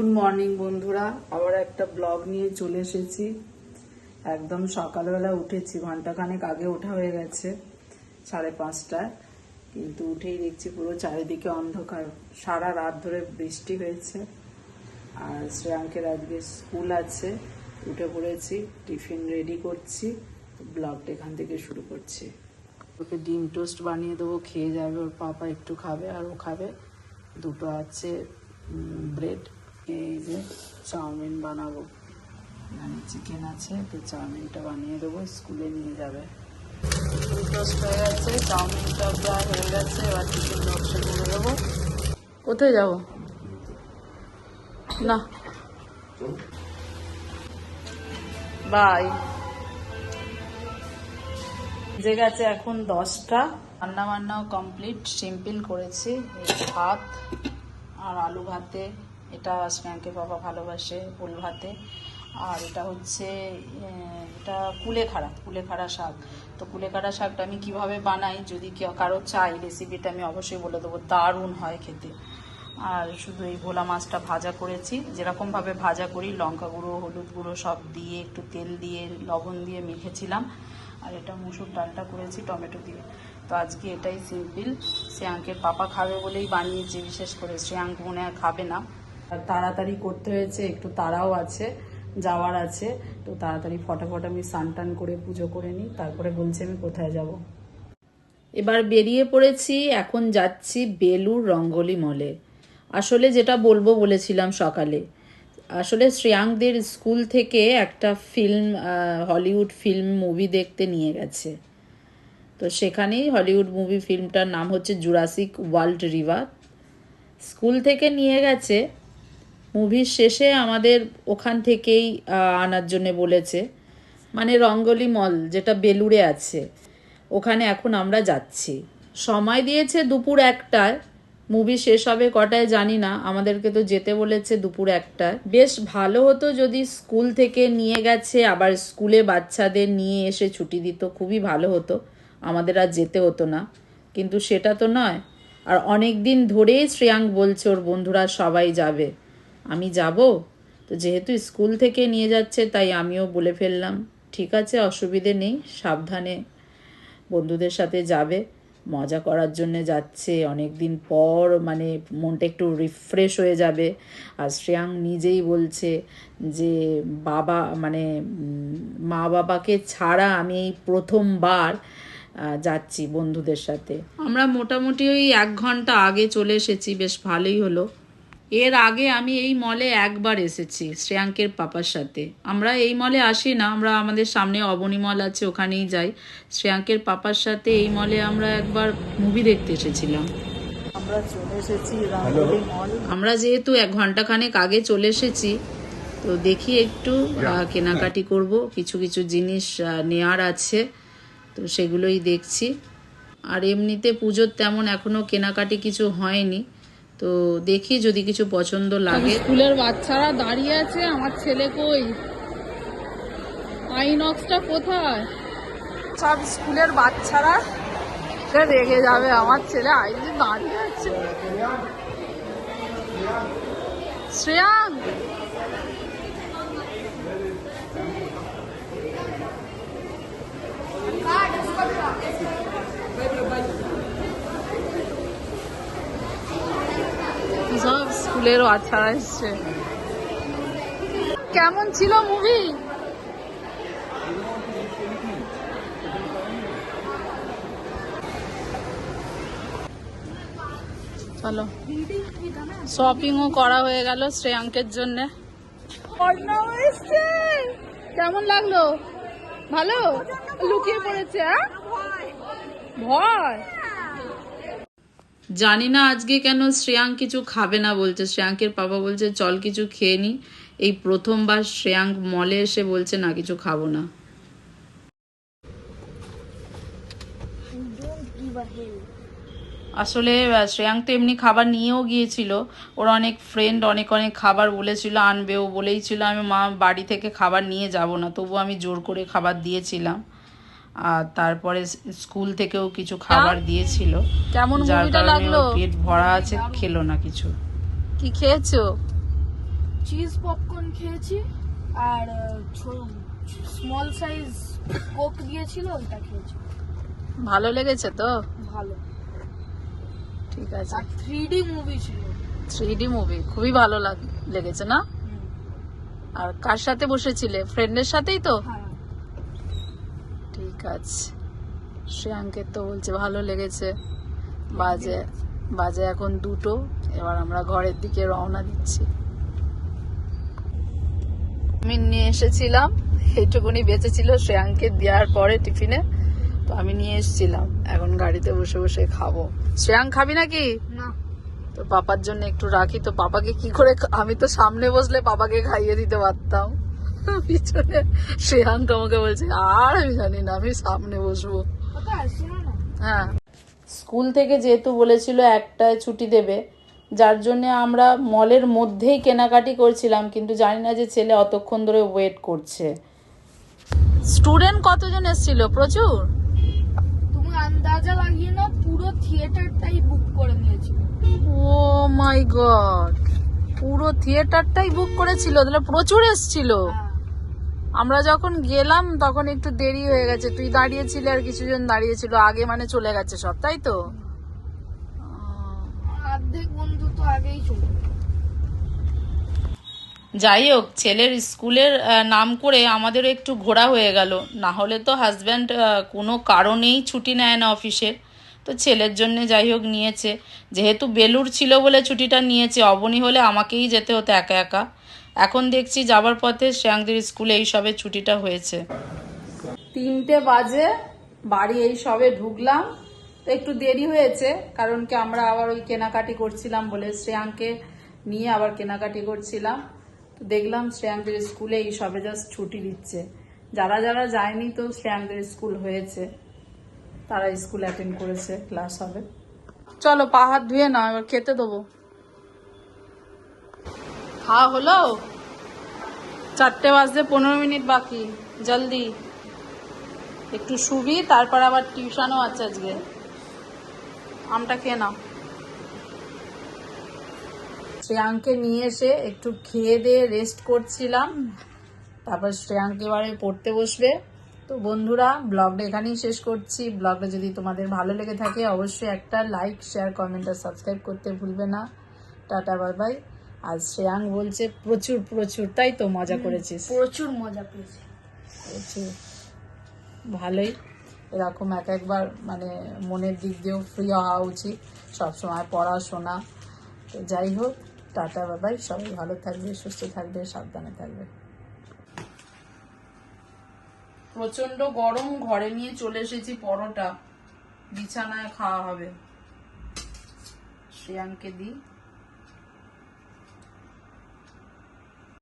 Good morning বন্ধুরা। আবার একটা ব্লগ নিয়ে চলে এসেছি। একদম সকালবেলা উঠেছি ঘন্টাখানেক আগে ওঠা হয়ে গেছে, সাড়ে পাঁচটায়। কিন্তু উঠেই দেখছি পুরো চারিদিকে অন্ধকার। সারা রাত ধরে বৃষ্টি হয়েছে। আর শ্রেয়াঙ্কের আজকে স্কুল আছে, উঠে পড়েছি, টিফিন রেডি করছি ব্লগটা এখান থেকে শুরু করছি। ওকে ডিম টোস্ট বানিয়ে দেবো, খেয়ে যাবে, ওর পাপা একটু খাবে আর ও খাবে। দুটো আছে ব্রেড এই যে চাউমিন বানাবো। মানে চিকেন আছে তো চাউমিনটা বানিয়ে দেবো স্কুলে নিয়ে যাবে। টোস্ট হয়ে গেছে চাউমিনটা প্রায় হয়ে গেছে এবার চিকেন করে দেবো। কোথায় যাব? না। বাই। যে গেছে এখন দশটা। রান্না বান্নাও কমপ্লিট সিম্পল করেছি ভাত আর আলু ভাতে। এটা শ্রেয়াঙ্কের বাবা ভালোবাসে ওল ভাতে আর এটা হচ্ছে এটা কুলেখাড়া কুলেখাড়া শাক। তো কুলেখাড়া শাকটা আমি কীভাবে বানাই, যদি কারও চাই রেসিপিটা আমি অবশ্যই বলে দেবো, দারুণ হয় খেতে। আর শুধু এই ভোলা মাছটা ভাজা করেছি। যেরকমভাবে ভাজা করি, লঙ্কা গুঁড়ো, হলুদ গুঁড়ো সব দিয়ে, একটু তেল দিয়ে, লবণ দিয়ে মেখেছিলাম। আর এটা মুসুর ডালটা করেছি টমেটো দিয়ে। তো আজকে এটাই সিম্পল শ্রেয়াঙ্কের পাপা খাবে বলেই বানিয়েছি, বিশেষ করে শ্রেয়াঙ্ক মনে খাবে না। তাড়াতাড়ি করতে হয়েছে, একটু তাড়াও আছে, যাওয়ার আছে। তো তাড়াতাড়ি ফটাফট আমি স্নান টান করে পুজো করে নিই, তারপরে বলছি আমি কোথায় যাব। এবার বেরিয়ে পড়েছি, এখন যাচ্ছি বেলুর রঙ্গলি মলে। আসলে যেটা বলব বলেছিলাম সকালে, আসলে শ্রেয়াঙ্কদের স্কুল থেকে একটা ফিল্ম হলিউড ফিল্ম মুভি দেখতে নিয়ে গেছে। তো সেখানেই হলিউড মুভি ফিল্মটার নাম হচ্ছে জুরাসিক ওয়ার্ল্ড রিভার। স্কুল থেকে নিয়ে গেছে মুভির শেষে আমাদের ওখান থেকেই আনার জন্য বলেছে মানে রঙ্গলি মল, যেটা বেলুড়ে আছে, ওখানে এখন আমরা যাচ্ছি। সময় দিয়েছে দুপুর একটায়, মুভি শেষ হবে কটায় জানি না, আমাদেরকে তো যেতে বলেছে দুপুর একটায়। বেশ ভালো হতো যদি স্কুল থেকে নিয়ে গেছে, আবার স্কুলে বাচ্চাদের নিয়ে এসে ছুটি দিত, খুবই ভালো হতো, আমাদের আর যেতে হতো না। কিন্তু সেটা তো নয়। আর অনেক দিন ধরেই শ্রেয়াঙ্ক বলছে, ওর বন্ধুরা সবাই যাবে। আমি যাব? তো যেহেতু স্কুল থেকে নিয়ে যাচ্ছে, তাই আমিও বলে ফেললাম। ঠিক আছে, অসুবিধে নেই, সাবধানে বন্ধুদের সাথে যাবে। মজা করার জন্য যাচ্ছে। অনেক দিন পর মানে মনটা একটু রিফ্রেশ হয়ে যাবে। আর শ্রেয়াং নিজেই বলছে যে, বাবা মানে মা বাবাকে ছাড়া আমি এই প্রথমবার যাচ্ছি বন্ধুদের সাথে। আমরা মোটামুটি ওই এক ঘণ্টা আগে চলে এসেছি, বেশ ভালোই হলো। এর আগে আমি এই মলে একবার এসেছি শ্রেয়াঙ্কের পাপার সাথে। আমরা এই মলে আসি না আমরা আমাদের সামনে অবনী মল আছে ওখানেই যাই। শ্রেয়াঙ্কের পাপার সাথে এই মলে আমরা একবার মুভি দেখতে এসেছিলাম। আমরা চলে এসেছি মল আমরা যেহেতু এক ঘণ্টা খানেক আগে চলে এসেছি তো দেখি একটু কেনাকাটি করব কিছু কিছু জিনিস নেয়ার আছে তো সেগুলোই দেখছি। আর এমনিতে পুজোর তেমন এখনও কেনাকাটি কিছু হয়নি। তো দেখি যদি কিছু পছন্দ লাগে। স্কুলের বাচ্চারা দাঁড়িয়ে আছে আমার ছেলে কই? আইনক্সটা কোথায়? সব স্কুলের বাচ্চারা রেগে যাবে? আমার ছেলে আইনে দাঁড়িয়ে আছে। শ্রেয়াং! স্কুলের বাচ্চারা এসছে কেমন ছিল মুভি চলো। শপিংও করা হয়ে গেল শ্রেয়াঙ্কের জন্য। কেমন লাগল? ভালো? লুকিয়ে পড়েছে হ্যাঁ? ভয়। জানি না আজকে কেন শ্রেয়াঙ্ক কিছু খাবে না বলছে। শ্রেয়াঙ্কের বাবা বলছে, চল কিছু খেয়ে নি। এই প্রথমবার শ্রেয়াঙ্ক মলে এসে বলছে, না, কিছু খাব না। আসলে শ্রেয়াঙ্ক তো এমনি খাবার নিয়েও গিয়েছিল। ওর অনেক ফ্রেন্ড অনেক অনেক খাবার বলেছিল আনবেও বলেই ছিল আমি মা বাড়ি থেকে খাবার নিয়ে যাব না। তবু আমি জোর করে খাবার দিয়েছিলাম। আর তারপরে স্কুল থেকেও কিছু খাবার দিয়েছিল। কেমন মুভিটা লাগল? পেট ভরা আছে খেলো না কিছু। কি খেয়েছো? চিজ পপকর্ন খেয়েছি আর স্মল সাইজ কোক দিয়েছিল ওইটা খেয়েছি। ভালো লেগেছে তো? ভালো। ঠিক আছে। আর থ্রি ডি মুভি ছিল। থ্রি ডি মুভি খুবই ভালো লাগ- লেগেছে না? আর কার সাথে বসেছিলে? ফ্রেন্ডের সাথেই তো? হ্যাঁ। আছে শ্রেয়াঙ্কের তো বলছে ভালো লেগেছে। বাজে বাজে এখন দুটো। এবার আমরা ঘরের দিকে রওনা দিচ্ছি। আমি নিয়ে এসেছিলাম। এইটুকুনি বেঁচেছিল শ্রেয়াঙ্কে দেওয়ার পরে টিফিনে। তো আমি নিয়ে এসেছিলাম। এখন গাড়িতে বসে বসে খাব। শ্রেয়াঙ্ক খাবি নাকি? না। তো পাপার জন্য একটু রাখি। তো পাপাকে কি করে আমি তো সামনে বসলে পাপাকে খাইয়ে দিতে পারতাম। পিছনে শ্রেয়াঙ্ক আমাকে বলছে আর আমি জানি না আমি সামনে বসবো। না? হ্যাঁ। স্কুল থেকে যেহেতু বলেছিল একটায় ছুটি দেবে যার জন্য আমরা মলের মধ্যেই কেনাকাটি করছিলাম কিন্তু জানি না যে ছেলে অতক্ষণ ধরে ওয়েট করছে। স্টুডেন্ট কতজন এসেছিল? প্রচুর? তুমি আন্দাজা লাগিয়ে নাও পুরো থিয়েটারটাই বুক করে নিয়েছিল। ও মাই গড পুরো থিয়েটারটাই বুক করেছিল তাহলে প্রচুর এসেছিল। হ্যাঁ। আমরা যখন গেলাম তখন একটু দেরি হয়ে গেছে। তুই দাঁড়িয়েছিলি আর কিছুজন দাঁড়িয়েছিল আগে মানে চলে গেছে সব তাই তো? অর্ধেক বন্ধু তো আগেই চলে। যাই হোক ছেলের স্কুলের নাম করে আমাদেরও একটু ঘোরা হয়ে গেল। না হলে তো হাজব্যান্ড কোনো কারণেই ছুটি নেয় না অফিসের। তো ছেলের জন্য যাই হোক নিয়েছে। যেহেতু বেলুর ছিল বলে ছুটিটা নিয়েছে অবনি হলে আমাকেই যেতে হতো একা একা। এখন দেখছি যাবার পথে শ্রেয়াংদের স্কুলে এই সবে ছুটিটা হয়েছে। তিনটে বাজে, বাড়ি এই সবে ঢুকলাম। তো একটু দেরি হয়েছে, কারণ কি আমরা আবার ওই কেনাকাটি করছিলাম বলে শ্রেয়াংকে নিয়ে আবার কেনাকাটি করছিলাম। তো দেখলাম শ্রেয়াংদের স্কুলে এই সবে জাস্ট ছুটি দিচ্ছে যারা যারা যায়নি তো শ্রেয়াংদের স্কুল হয়েছে, তারা স্কুল অ্যাটেন্ড করেছে ক্লাস হবে। চলো পা হাত ধুয়ে নাও, এবার খেতে দেবো। খাওয়া হলো? চারটে বাজতে পনেরো মিনিট বাকি, জলদি। একটু শুবি, তারপর আবার টিউশনও আছে আজকে। আমটা খেয়ে নাও। শ্রেয়াঙ্কে নিয়ে এসে একটু খেয়ে দিয়ে রেস্ট করছিলাম। তারপর শ্রেয়াঙ্কে এবারে পড়তে বসবে। তো বন্ধুরা, ব্লগটা এখানেই শেষ করছি। ব্লগটা যদি তোমাদের ভালো লেগে থাকে, অবশ্যই একটা লাইক শেয়ার কমেন্ট আর সাবস্ক্রাইব করতে ভুলবে না। টাটা বাই বাই আজ শ্রেয়াং বলছে প্রচুর প্রচুর তাই তো মজা করেছিস। প্রচুর মজা পেয়েছি প্রচুর। ভালোই। এরকম এক একবার মানে মনের দিক দিয়েও ফ্রি হওয়া উচিত। সবসময় পড়াশোনা। তো যাই হোক টাটা বাবাই সবাই ভালো থাকবে সুস্থ থাকবে সাবধানে থাকবে। প্রচণ্ড গরম ঘরে নিয়ে চলে এসেছি পরোটা। বিছানায় খাওয়া হবে। শ্রেয়াঙ্কে দিই।